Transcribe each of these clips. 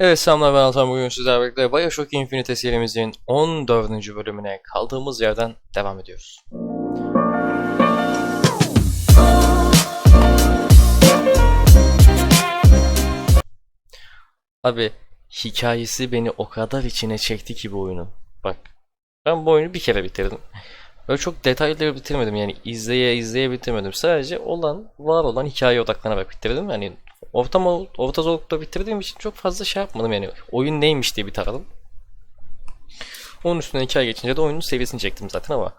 Evet selamlar ben Altan bugün sizlerle birlikte Bioshock Infinite serimizin 14. bölümüne kaldığımız yerden devam ediyoruz. Abi hikayesi beni o kadar içine çekti ki bu oyunun. Bak ben bu oyunu bir kere bitirdim. Böyle çok detayları bitirmedim yani izleye izleye bitirmedim. Sadece olan var olan hikayeye odaklanarak bitirdim. Yani ortam orta zorlukta bitirdiğim için çok fazla şey yapmadım yani oyun neymiş diye bir taradım. Onun üstüne hikaye geçince de oyunun seviyesini çektim zaten ama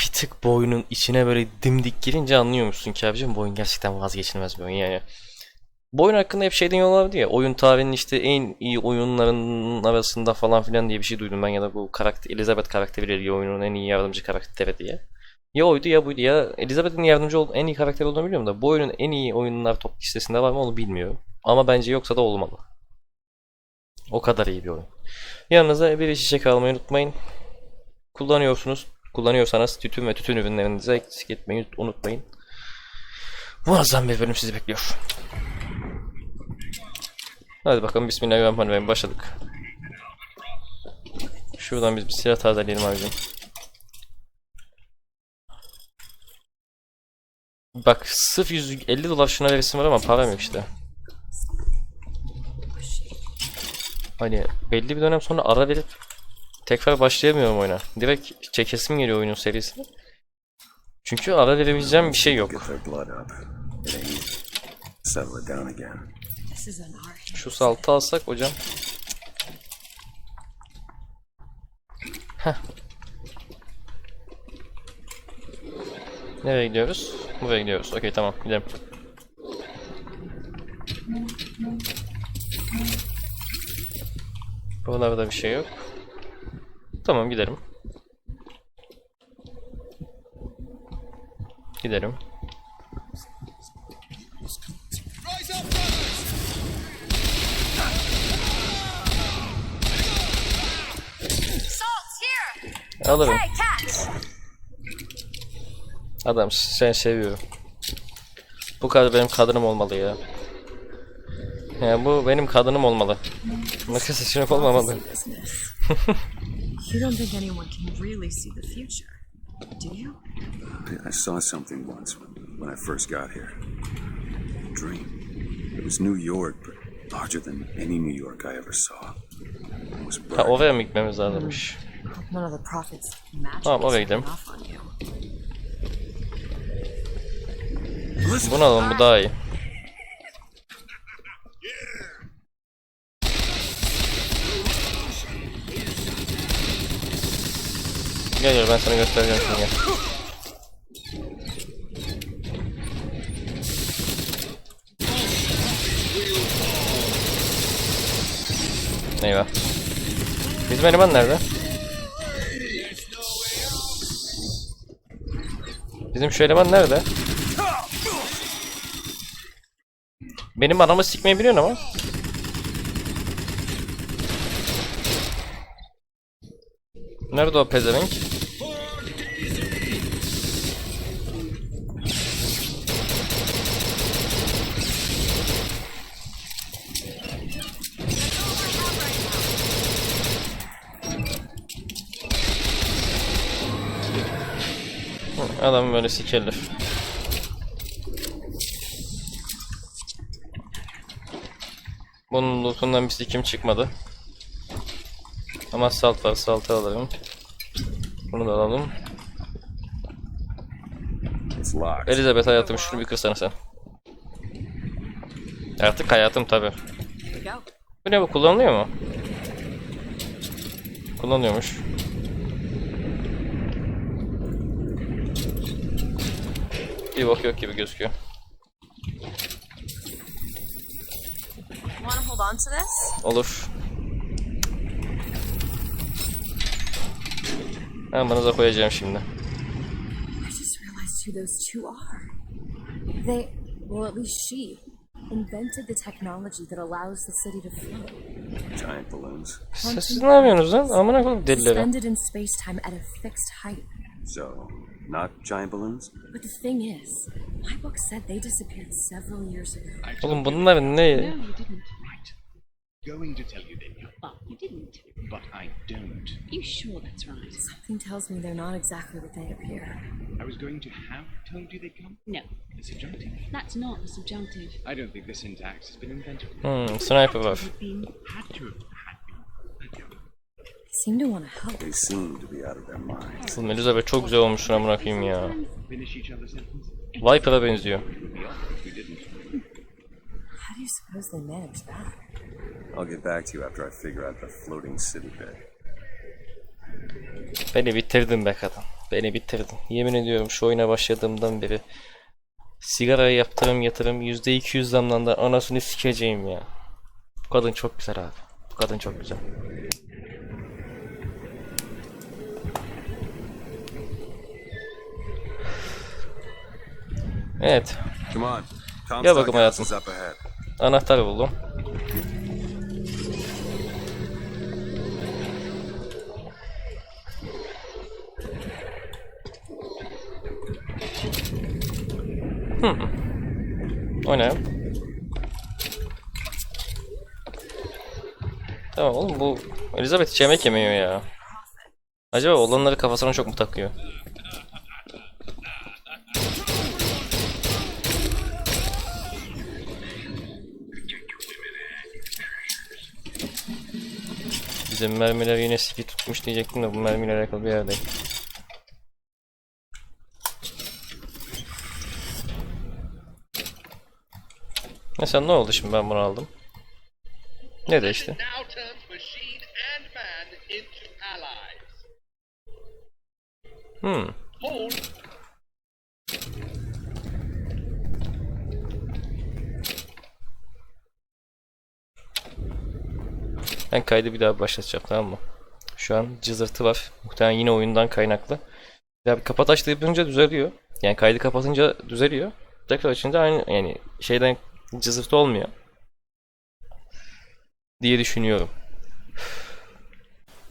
bir tık bu oyunun içine böyle dimdik girince anlıyormuşsun ki abicim bu oyun gerçekten vazgeçilmez bir oyun yani. Bu oyun hakkında hep şey deniyorlardı ya oyun tarihinin işte en iyi oyunların arasında falan filan diye bir şey duydum ben ya da bu karakter Elizabeth karakteri diye oyunun en iyi yardımcı karakteri diye. Ya oydu ya buydu ya Elizabeth'in yardımcı ol en iyi karakter olduğunu biliyorum da bu oyunun en iyi oyunlar top listesinde var mı onu bilmiyorum. Ama bence yoksa da olmalı. O kadar iyi bir oyun. Yanınıza bir çiçek almayı unutmayın. Kullanıyorsunuz. Kullanıyorsanız tütün ve tütün ürünlerinizi eksik etmeyi unutmayın. Muazzam bir bölüm sizi bekliyor. Hadi bakalım Bismillahirrahmanirrahim başladık. Şuradan biz bir silah tazeleyelim abicim. Bak sırf 150 dolar şuna veresim var ama param yok işte. Hani belli bir dönem sonra ara verip tekrar başlayamıyorum oyuna. Direkt çekesim geliyor oyunun serisine. Çünkü ara verebileceğim bir şey yok. Şu saltı alsak hocam. Heh. Nereye gidiyoruz? Buraya gidiyoruz. Okey tamam gidelim. Buralarda bir şey yok. Tamam gidelim. Gidelim. Alırım. Adam sen seviyorum. Bu kadar benim kadınım olmalı ya. Ya bu benim kadınım olmalı. Başka seçenek olmamalı. you don't think anyone can really see the future, do you? I, saw something once when, I first got here. A dream. It was New York, but larger than any New York I ever saw. It was Ha oraya mı gitmemiz lazımmış? Magic Tamam, oraya gidelim. You. Bunu alalım bu daha iyi. Gel gel ben sana göstereceğim şimdi gel. Eyvah. Bizim eleman nerede? Bizim şu eleman nerede? Benim anamı sikmeyi biliyorsun ama. Nerede o pezevenk? Adam böyle sikerler. Bunun lootundan bir sikim çıkmadı. Ama salt var, saltı alalım. Bunu da alalım. Elizabeth hayatım şunu bir kırsana sen. Artık hayatım tabi. Bu ne bu kullanılıyor mu? Kullanıyormuş. Bir bok yok gibi gözüküyor. Hold on to this? Olur. Ben bana koyacağım şimdi. I just realized who those two are. They, well, at least she, invented the technology that allows the city to float. Giant balloons. Siz ne yapıyorsunuz lan? Amına koyayım delileri. Suspended in space time at a fixed height. So, not giant balloons? But the thing is, my book said they disappeared several years ago. Oğlum bunlar ne? No, you didn't. Going to tell you they'd come, But you didn't. but I don't. You sure that's right? Something tells me they're not exactly what they appear. I was going to have told you they'd come. No, The subjunctive. that's not the subjunctive. I don't think the syntax has been invented. Hmm, sniper var. Had been. Had to have had been. Had to. They seem to want to help. They seem to be out of their minds. Oğlum Elizabeth çok güzel olmuş şuna bırakayım ya. Finish each other's sentence. Viper'a benziyor. It would be odd if we didn't. How do you suppose they manage that? I'll get back to you after I figure out the floating city bit. Beni bitirdin be kadın. Beni bitirdin. Yemin ediyorum şu oyuna başladığımdan beri sigaraya yaptığım yatırım %200 zamlandı. Anasını sikeceğim ya. Bu kadın çok güzel abi. Bu kadın çok güzel. Evet. Gel bakalım hayatım. is up ahead. Anahtar buldum. Hmm. O ne? Tamam oğlum bu Elizabeth hiç yemek yemiyor ya. Acaba olanları kafasına çok mu takıyor? Bizim mermiler yine siki tutmuş diyecektim de bu mermiyle alakalı bir yerdeyim. Mesela ne oldu şimdi ben bunu aldım? Ne değişti? Hmm. Ben kaydı bir daha başlatacağım tamam mı? Şu an cızırtı var. Muhtemelen yine oyundan kaynaklı. Ya bir kapat aç yapınca düzeliyor. Yani kaydı kapatınca düzeliyor. Tekrar açınca aynı yani şeyden cızırtı olmuyor. Diye düşünüyorum.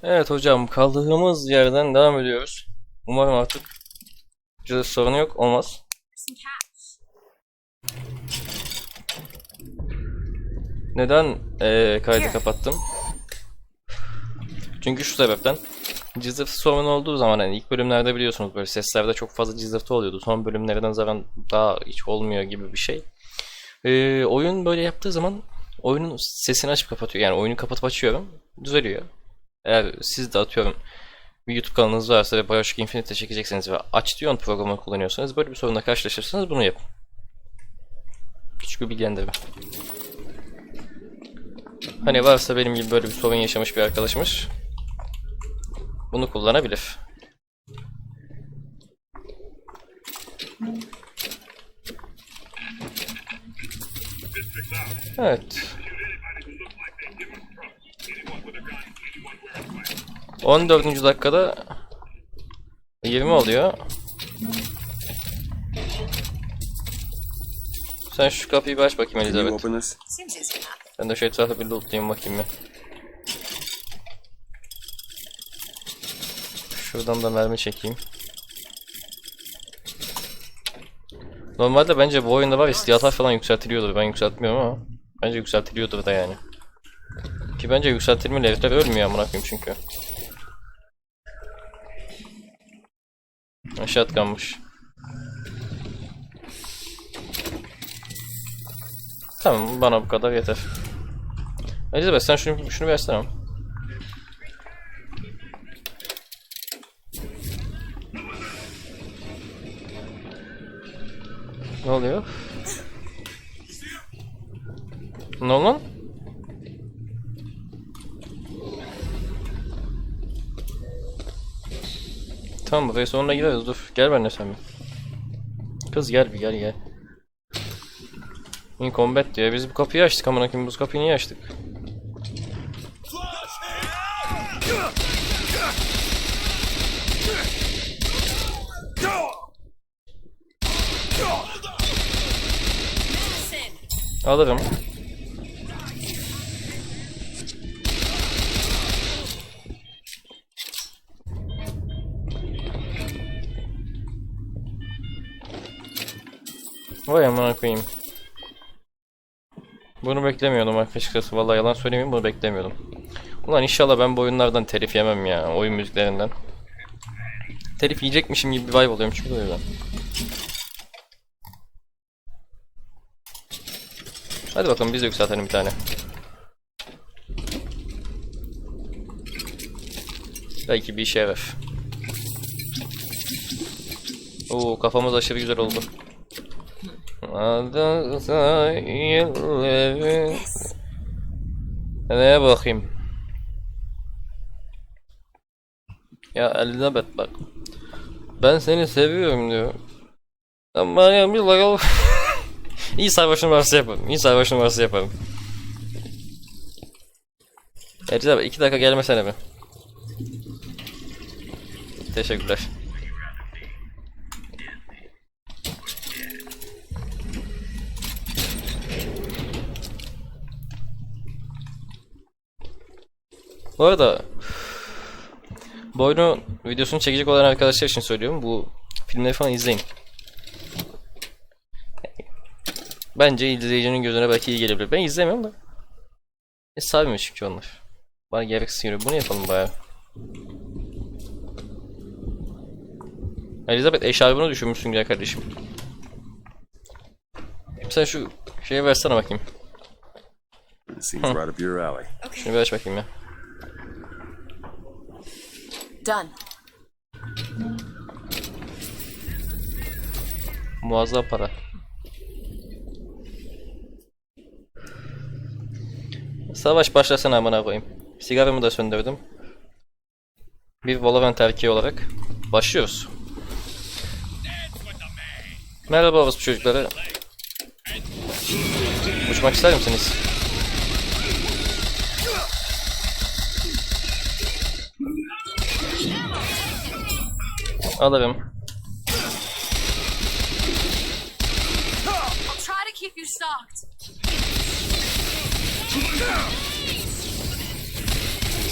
Evet hocam kaldığımız yerden devam ediyoruz. Umarım artık cızırtı sorunu yok olmaz. Neden eee, kaydı kapattım? Çünkü şu sebepten. Cızırtı sorunu olduğu zaman hani ilk bölümlerde biliyorsunuz böyle seslerde çok fazla cızırtı oluyordu. Son bölümlerden zaten daha hiç olmuyor gibi bir şey. Eee, oyun böyle yaptığı zaman oyunun sesini açıp kapatıyor. Yani oyunu kapatıp açıyorum. Düzeliyor. Eğer siz de atıyorum bir YouTube kanalınız varsa ve Bioshock Infinite çekecekseniz ve diyor programı kullanıyorsanız böyle bir sorunla karşılaşırsanız bunu yapın. Küçük bir bilgilendirme. Hani varsa benim gibi böyle bir sorun yaşamış bir arkadaşımız bunu kullanabilir. Evet. 14. dakikada 20 oluyor. Sen şu kapıyı bir aç bakayım Elizabeth. Ben de şu etrafı bir lootlayayım bakayım bir. Şuradan da mermi çekeyim. Normalde bence bu oyunda var ya silahlar falan yükseltiliyordur. Ben yükseltmiyorum ama bence yükseltiliyordur da yani. Ki bence yükseltilmeli herifler ölmüyor amına koyayım çünkü. Aşağı kalmış. Tamam bana bu kadar yeter. Elizabeth sen şunu şunu versene. Ne oluyor? Oldu lan? Tamam buraya sonuna gideriz dur. Gel benimle sen bir. Kız gel bir gel gel. In combat diyor. Biz bu kapıyı açtık amına koyayım. Bu kapıyı niye açtık? Alırım. Vay amına koyayım. Bunu beklemiyordum açıkçası. Vallahi yalan söylemeyeyim bunu beklemiyordum. Ulan inşallah ben bu oyunlardan telif yemem ya. Oyun müziklerinden. Telif yiyecekmişim gibi bir vibe oluyorum çünkü o yüzden. Hadi bakalım biz de yükseltelim bir tane. Belki bir işe yarar. Oo kafamız aşırı güzel oldu. Adı sayıları Neye bakayım? Ya Elizabeth bak. Ben seni seviyorum diyor. Ama ya bir bakalım. İyi sarhoş numarası yaparım. İyi sarhoş numarası yaparım. Elizabeth iki dakika gelmesene be. Teşekkürler. Bu arada bu oyunu videosunu çekecek olan arkadaşlar için söylüyorum. Bu filmleri falan izleyin. Bence izleyicinin gözüne belki iyi gelebilir. Ben izlemiyorum da. E sarmıyor çünkü onlar. Bana gereksiz geliyor. Bunu yapalım bayağı. Elizabeth eşarbını düşünmüşsün güzel kardeşim. Sen şu şeye versene bakayım. Seems right up your alley. Şunu bir aç bakayım ya. Done. Muazzam para. Savaş başlasın amına koyayım. Sigaramı da söndürdüm. Bir Valorant erkeği olarak başlıyoruz. Merhaba orospu çocukları. Uçmak ister misiniz? Alırım.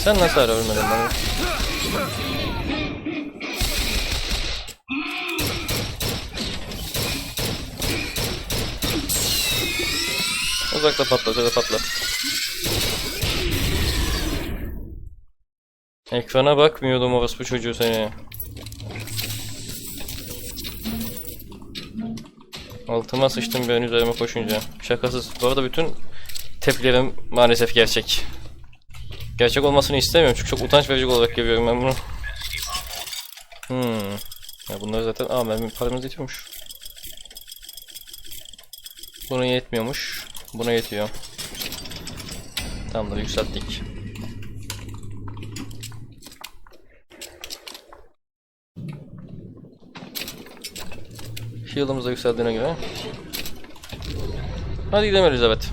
Sen nasıl ara ölmedin bana? Uzakta patla, uzakta patla. Ekrana bakmıyordum orospu çocuğu seni. Altıma sıçtım ben üzerime koşunca. Şakasız. Bu arada bütün tepkilerim maalesef gerçek. Gerçek olmasını istemiyorum çünkü çok utanç verici olarak görüyorum ben bunu. Hmm. Ya bunlar zaten aa benim paramız yetiyormuş. Buna yetmiyormuş. Buna yetiyor. Tamamdır yükselttik. Shield'ımız da yükseldiğine göre. Hadi gidelim Elizabeth.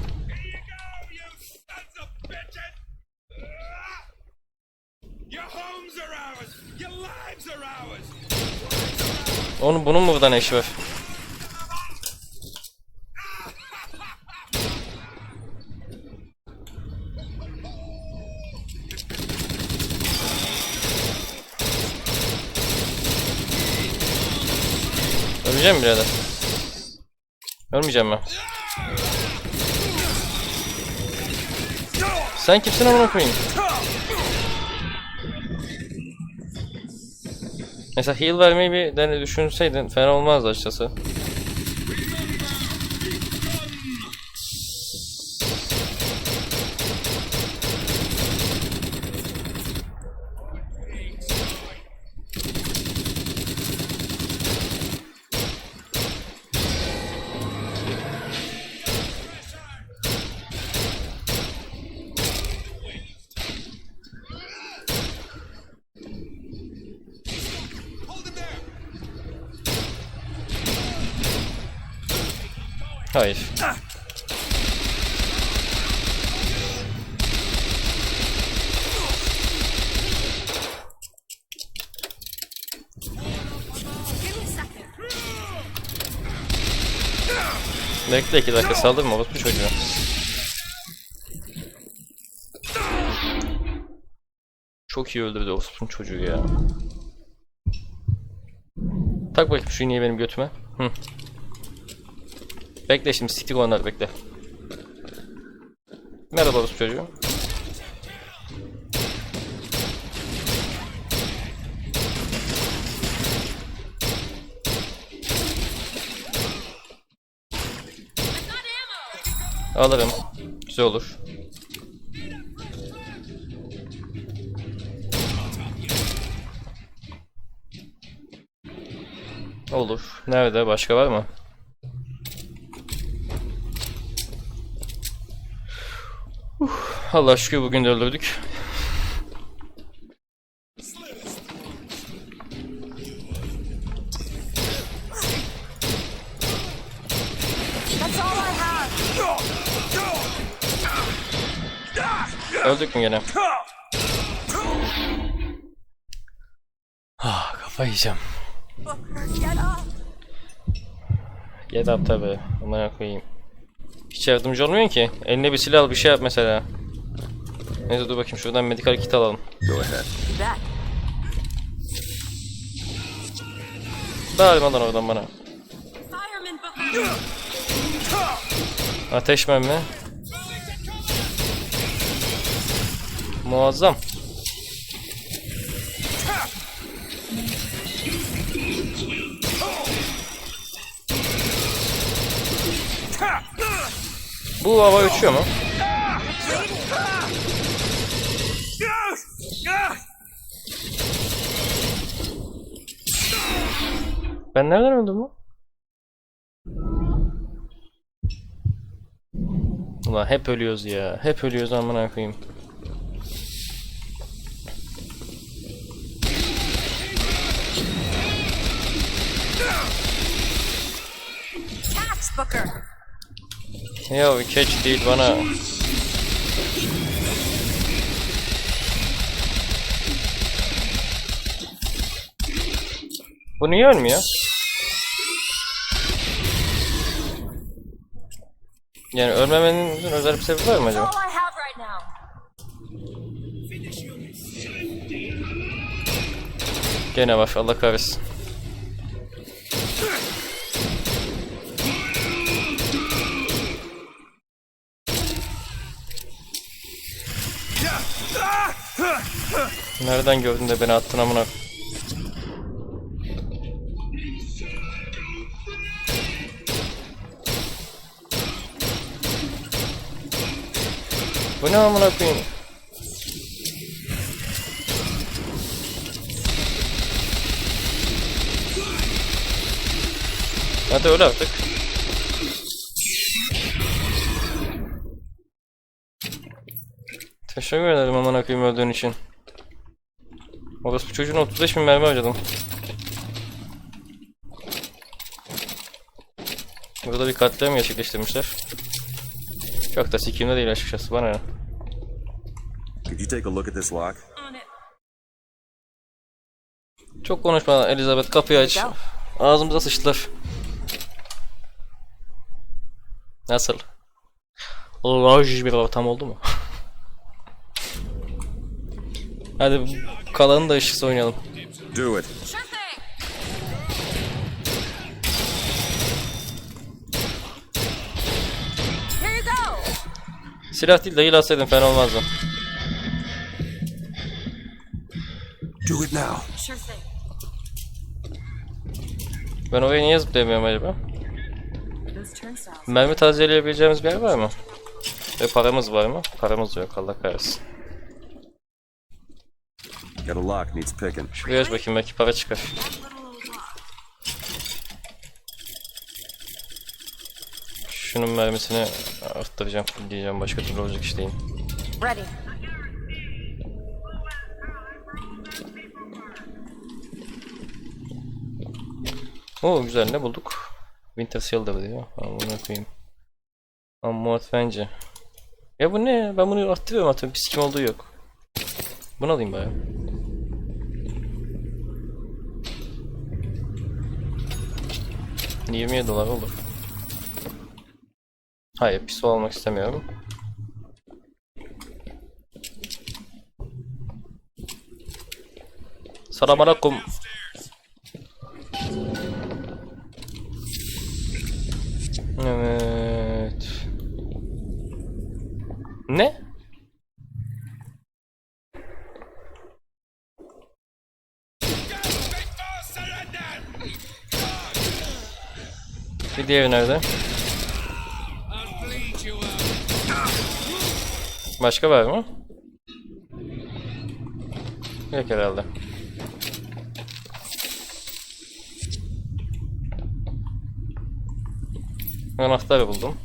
Onun bunun mu burada ne? Öleceğim mi birader? Ölmeyeceğim ben. Sen kimsin amına koyayım? Mesela heal vermeyi bir düşünseydin fena olmazdı açıkçası. Hayır. Bekle iki dakika saldırma bu çocuğu. Çok iyi öldürdü Osman çocuğu ya. Tak bakayım şu iğneyi benim götüme. Hı. Bekle şimdi siktir onlar bekle. Merhaba bu çocuğu. Alırım. Güzel olur. Olur. Nerede? Başka var mı? Allah şükür bugün de öldürdük. Öldük mü gene? Ah kafa yiyeceğim. Get up. Tabi. Amına koyayım. Hiç yardımcı olmuyorsun ki. Eline bir silah al bir şey yap mesela. Neyse dur bakayım şuradan medikal kit alalım. Dağılayım lan oradan bana. Ateş mermi. Muazzam. Bu hava uçuyor mu? Ben nereden öldüm bu? Ulan hep ölüyoruz ya. Hep ölüyoruz amına koyayım. Ya catch değil bana. Bu niye ölmüyor? Yani ölmemenin özel bir sebebi var mı acaba? Gene var Allah kahretsin. Nereden gördün de beni attın amına? Bu ne amına koyayım? Hadi öl artık. Teşekkür ederim aman akıyım öldüğün için. Orası bu çocuğun 35 bin mermi harcadım. Burada bir katliam gerçekleştirmişler. Çok da sikimde değil açıkçası bana ne. Could you take a look at this lock? Çok konuşma Elizabeth kapıyı aç. Ağzımıza sıçtılar. Nasıl? Loj bir ortam oldu mu? Hadi kalanı da ışıksız oynayalım. Do it. Silah değil de alsaydın fena olmazdı. Do it now. Sure thing. Ben oraya niye zıplayamıyorum acaba? Mermi tazeleyebileceğimiz bir yer var mı? Ve paramız var mı? Paramız yok Allah kahretsin. Got a lock needs picking. Şuraya aç bakayım belki para çıkar. Şunun mermisini arttıracağım, diyeceğim başka türlü olacak iş değil. Ready. Oo güzel ne bulduk? Winter Shielder diyor. Amına koyayım. Ammo bence. Ya bu ne? Ben bunu arttırıyorum atıyorum. Pis kim olduğu yok. Bunu alayım bari. ...27 dolar olur. Hayır, pis almak istemiyorum. Selamünaleyküm. Diğeri nerede? Başka var mı? Yok herhalde. Anahtarı buldum.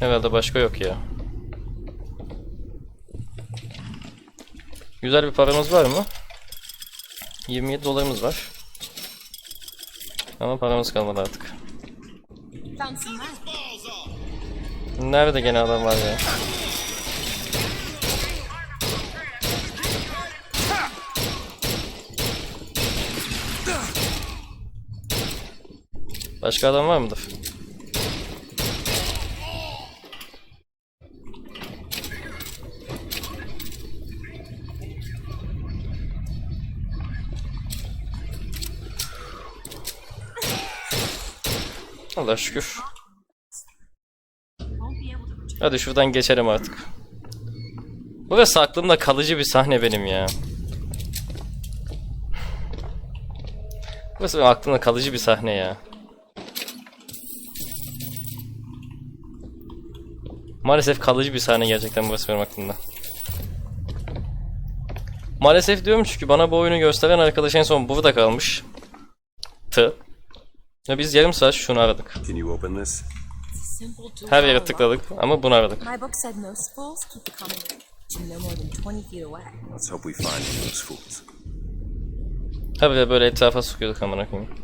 Herhalde başka yok ya. Güzel bir paramız var mı? 27 dolarımız var. Ama paramız kalmadı artık. Nerede gene adam var ya? Başka adam var mıdır? Allah şükür. Hadi şuradan geçelim artık. Burası aklımda kalıcı bir sahne benim ya. Burası benim aklımda kalıcı bir sahne ya. Maalesef kalıcı bir sahne gerçekten burası benim aklımda. Maalesef diyorum çünkü bana bu oyunu gösteren arkadaş en son burada kalmış. Tı. Ve biz yarım saat şunu aradık. Her yere tıkladık ama bunu aradık. My book said most fools keep the common room no more than 20 feet away. Let's hope we find those fools. Tabii de böyle etrafa sıkıyorduk amına koyayım.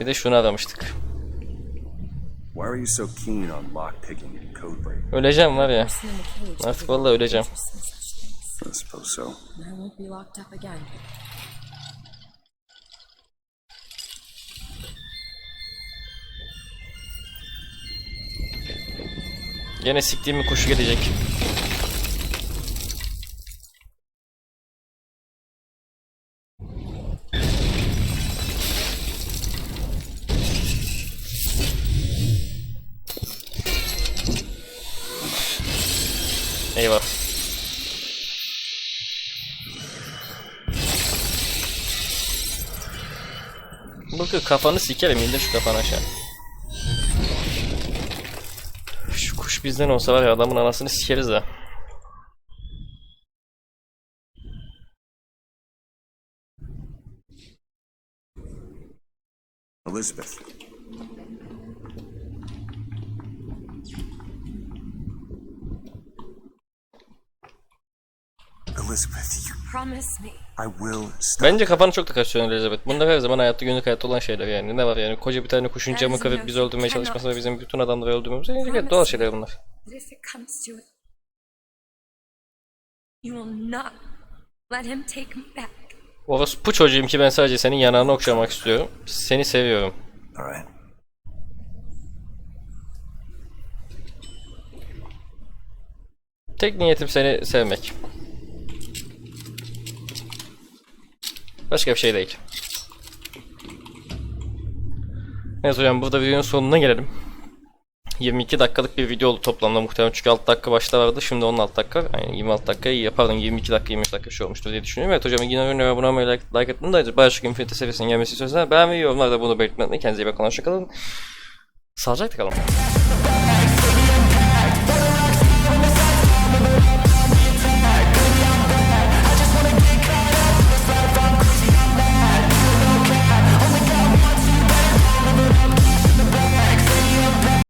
Bir de şunu aramıştık. Why are you so keen on lockpicking and code breaking? Öleceğim var ya. Artık vallahi öleceğim. Gene siktiğimi kuş gelecek. Eyvah. Bakın kafanı sikerim indir şu kafanı aşağı. Bizden olsa var ya adamın anasını sikeriz ha. Elizabeth. Elizabeth, you, Promise me. I will stop. Bence kafanı çok da kaçıyorsun Elizabeth. Bunlar her zaman hayatta günlük hayatta olan şeyler yani. Ne var yani? Koca bir tane kuşun camı kırıp bizi öldürmeye çalışması ve bizim bütün adamları öldürmemiz. Yani doğal şeyler bunlar. But if it comes to it, you will not let him take me back. Orospu çocuğum ki ben sadece senin yanağını okşamak istiyorum. Seni seviyorum. All right. Tek niyetim seni sevmek. Başka bir şey değil. Evet hocam burada videonun sonuna gelelim. 22 dakikalık bir video oldu toplamda muhtemelen çünkü 6 dakika başta vardı şimdi 16 dakika yani 26 dakika iyi pardon 22 dakika 25 dakika şey olmuştur diye düşünüyorum. Evet hocam yine ürüne abone olmayı like, like etmeyi de başka Infinity serisinin gelmesi istiyorsanız beğenmeyi yorumlarda bunu belirtmeyi. Kendinize iyi bakın hoşçakalın. Sağlıcakla kalın.